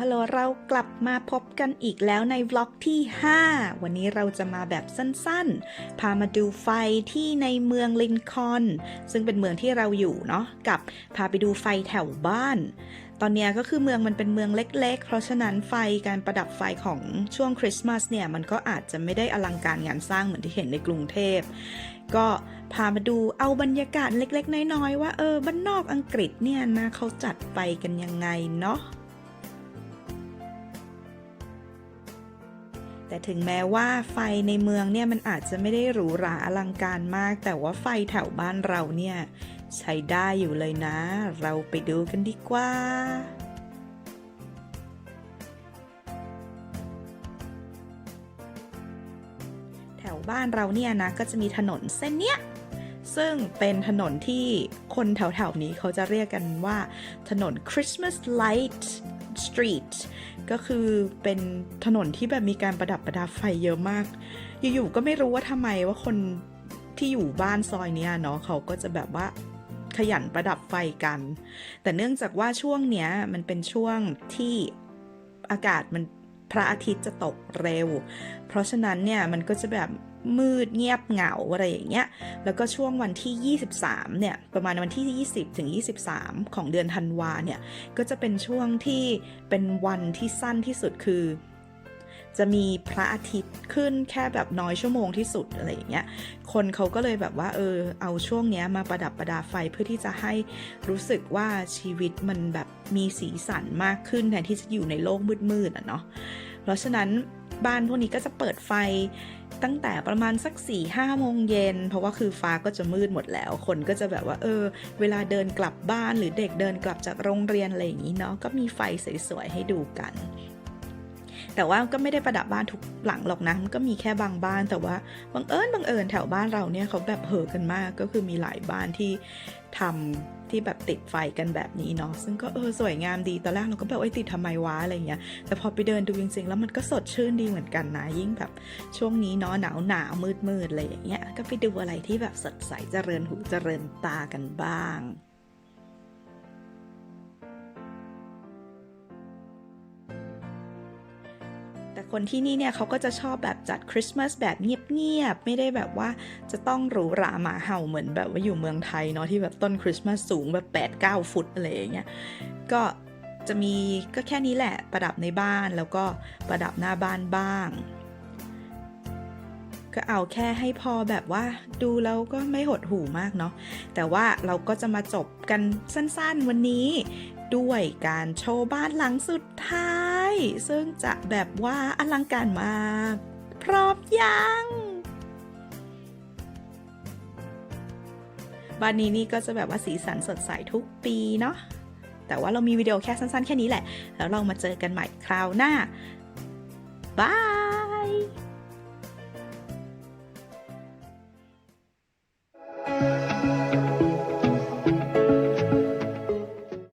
ฮัลโหลเรากลับมาพบกันอีกแล้วในวล็อกที่ 5 วันนี้เราจะมาแบบสั้นๆ พามาดูไฟที่ในเมืองลินคอนซึ่งเป็นเมืองที่เราอยู่เนาะกับพาไปดูไฟแถวบ้าน ตอนเนี้ยก็คือเมืองมันเป็นเมืองเล็ก ๆ เพราะฉะนั้นไฟการประดับไฟของช่วงคริสต์มาสเนี่ยมันก็อาจจะไม่ได้อลังการงานสร้างเหมือนที่เห็นในกรุงเทพก็พามาดูเอาบรรยากาศเล็ก ๆ น้อย ๆ ว่าเออบ้านนอกอังกฤษเนี่ยนะเขาจัดไฟกันยังไงเนาะ แต่ถึงแม้ว่าไฟในเมืองเนี่ยมันอาจจะไม่ได้หรูหราอลังการมาก แต่ว่าไฟแถวบ้านเราเนี่ยใช้ได้อยู่เลยนะ เราไปดูกันดีกว่าแถวบ้านเราเนี่ยนะก็จะมีถนนเส้นเนี้ยซึ่งเป็นถนนที่คนแถวๆนี้เขาจะเรียกกันว่าถนน Christmas Light Street ก็คือเป็นถนนที่แบบมีการประดับประดาไฟเยอะมาก อยู่ๆก็ไม่รู้ว่าทำไมว่าคนที่อยู่บ้านซอยเนี้ยเนาะเขาก็จะแบบว่าขยันประดับไฟกัน แต่เนื่องจากว่าช่วงเนี้ยมันเป็นช่วงที่อากาศมันพระอาทิตย์จะตกเร็ว เพราะฉะนั้นเนี่ยมันก็จะแบบ มืดเงียบเหงาอะไรอย่างเงี้ย แล้วก็ช่วงวันที่ 23 เนี่ย ประมาณวันที่ 20 ถึง 23 ของเดือนธันวาเนี่ย ก็จะเป็นช่วงที่เป็นวันที่สั้นที่สุดคือ จะมีพระอาทิตย์ขึ้นแค่แบบน้อยชั่วโมงที่สุดอะไรอย่างเงี้ย คนเขาก็เลยแบบว่า เออ เอาช่วงเนี้ยมาประดับประดาไฟเพื่อที่จะให้รู้สึกว่าชีวิตมันแบบมีสีสันมากขึ้นแทนที่จะอยู่ในโลกมืดๆอะเนาะ เพราะฉะนั้น บ้านพวกนี้ก็จะเปิดไฟตั้งแต่ประมาณสัก4ี่ห้าโมงเย็น เพราะว่าคือฟ้าก็จะมืดหมดแล้ว คนก็จะแบบว่า เออ เวลาเดินกลับบ้านหรือเด็กเดินกลับจากโรงเรียนอะไรอย่างนี้เนาะก็มีไฟสวยๆให้ดูกัน แต่ว่าก็ไม่ได้ประดับบ้านทุกหลังหรอกนะมันก็มีแค่บางบ้านแต่ว่าบังเอิญบังเอิญแถวบ้านเราเนี่ยเขาแบบเห่อกันมากก็คือมีหลายบ้านที่ทำที่แบบติดไฟกันแบบนี้เนาะซึ่งก็เออสวยงามดีตอนแรกเราก็แบบไอ้ยติดทำไมวะอะไรเงี้ยแต่พอไปเดินดูจริงๆ แล้วมันก็สดชื่นดีเหมือนกันนะยิ่งแบบช่วงนี้เนาะหนาวหนาวมืดมืดอะไรอย่างเงี้ยก็ไปดูอะไรที่แบบสดใสเจริญหูเจริญตากันบ้าง แต่คนที่นี่เนี่ยเขาก็จะชอบแบบจัดคริสต์มาสแบบเงียบๆ ไม่ได้แบบว่าจะต้องหรูหราหมาเห่าเหมือนแบบว่าอยู่เมืองไทยเนาะที่แบบต้นคริสต์มาสสูงแบบ 8-9 ฟุตอะไรอย่างเงี้ย ก็จะมีก็แค่นี้แหละประดับในบ้านแล้วก็ประดับหน้าบ้านบ้าง ก็เอาแค่ให้พอแบบว่าดูแล้วก็ไม่หดหูมากเนาะแต่ว่าเราก็จะมาจบกันสั้นๆวันนี้ ด้วยการโชว์บ้านหลังสุดท้าย ซึ่งจะแบบว่าอลังการมาก พร้อมยังบ้านนี้นี่ก็จะแบบว่าสีสันสดใสทุกปีเนาะ แต่ว่าเรามีวิดีโอแค่สั้นๆ แค่นี้แหละ แล้วเรามาเจอกันใหม่คราวหน้า บาย